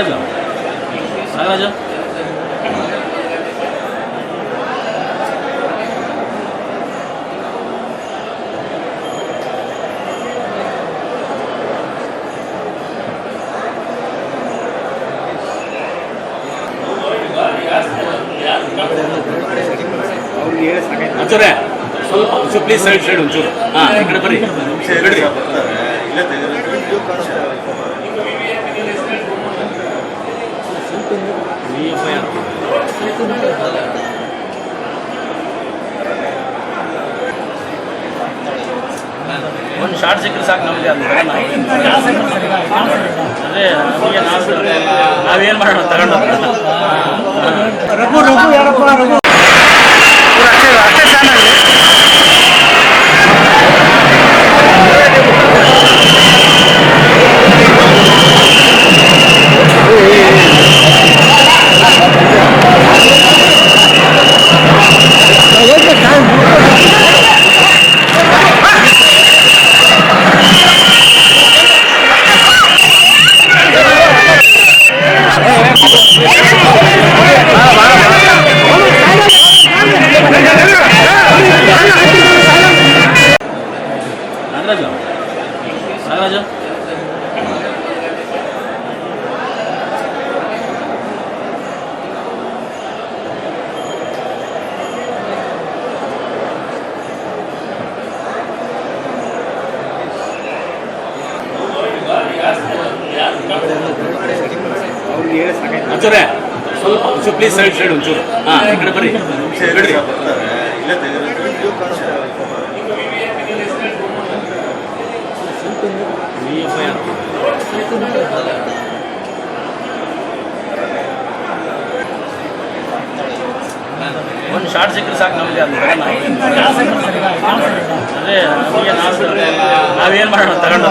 आ जाओ आ जाओ ಒಂಚೂರೇ ಸ್ವಲ್ಪ ಪ್ಲೀಸ್ ಸೈಡ್ ಸೈಡ್ ಒಂಚೂರು ಹಾಂ ಈ ಕಡೆ ಬರ್ರಿ ಸೈಡ್ ಒಂದು ಶಾರ್ಟ್ ಸಿಕ್ಕರೆ ಸಾಕು ನಮಗೆ ಅದು ಅದೇ, ನಮಗೆ ನಾವು ನಾವೇನು ಮಾಡೋಣ, ತಗೊಂಡು ರಘು ರಘು ಯಾರಪ್ಪ, ರಘು? ಒಂಚೂರೇ. ಸ್ವಲ್ಪ ಒಂಚೂರು ಪ್ಲೀಸ್ ಸೈಡ್ ಸೈಡ್ ಒಂಚೂರು. ಹಾಂ ಈ ಕಡೆ ಬರ್ರಿ ಬಿಡ್ರಿ ಒಂದು ಶಾರ್ಟ್ ಸಿಕ್ಕರೆ ಸಾಕು ನಮಗೆ ಅದು ಅದೇ ನಾವೇನು ಮಾಡೋಣ ತಗೊಂಡು